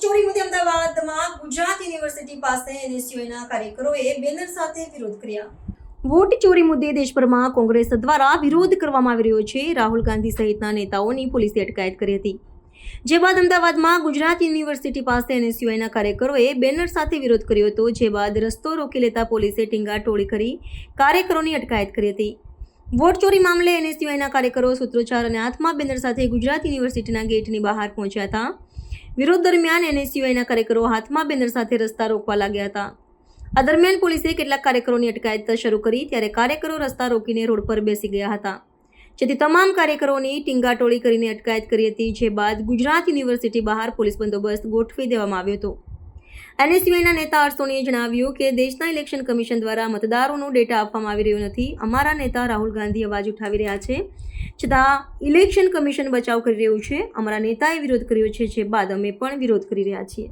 ચોરી મુદ્દે અમદાવાદમાં ગુજરાત યુનિવર્સિટી પાસે એનએસયુના કાર્યકરોએ બેનર સાથે વિરોધ કર્યા. વોટ ચોરી મુદ્દે દેશભરમાં કોંગ્રેસ દ્વારા વિરોધ કરવામાં આવી રહ્યો છે. રાહુલ ગાંધી સહિતના નેતાઓની પોલીસે અટકાયત કરી હતી. જે બાદ અમદાવાદમાં ગુજરાત યુનિવર્સિટી પાસે એનએસયુઆઈના કાર્યકરોએ બેનર સાથે વિરોધ કર્યો હતો. જે બાદ રસ્તો રોકી લેતા પોલીસે ટીંગાટોળી કરી કાર્યકરોની અટકાયત કરી હતી. વોટ ચોરી મામલે એનએસયુઆઈના કાર્યકરો સૂત્રોચ્ચાર અને હાથમાં બેનર સાથે ગુજરાત યુનિવર્સિટીના ગેટની બહાર પહોંચ્યા હતા. વિરોધ દરમિયાન એનએસયુઆઈના કાર્યકરો હાથમાં બેનર સાથે રસ્તા રોકવા લાગ્યા હતા. આ દરમિયાન પોલીસે કેટલાક કાર્યકરોની અટકાયત શરૂ કરી ત્યારે કાર્યકરો રસ્તા રોકીને રોડ પર બેસી ગયા હતા. જેથી તમામ કાર્યકરોની ટીંગાટોળી કરીને અટકાયત કરી હતી, જે બાદ ગુજરાત યુનિવર્સિટી બહાર પોલીસ બંદોબસ્ત ગોઠવી દેવામાં આવ્યો હતો. એનએસયુઆઈના નેતા હર્ષોનીએ જણાવ્યું કે દેશના ઇલેક્શન કમિશન દ્વારા મતદારોનો ડેટા આપવામાં આવી રહ્યો નથી. અમારા નેતા રાહુલ ગાંધી અવાજ ઉઠાવી રહ્યા છે. છતાં, ઇલેક્શન કમિશન બચાવ કરી રહ્યું છે. અમારા નેતાએ વિરોધ કર્યો છે, જે બાદ અમે પણ વિરોધ કરી રહ્યા છીએ.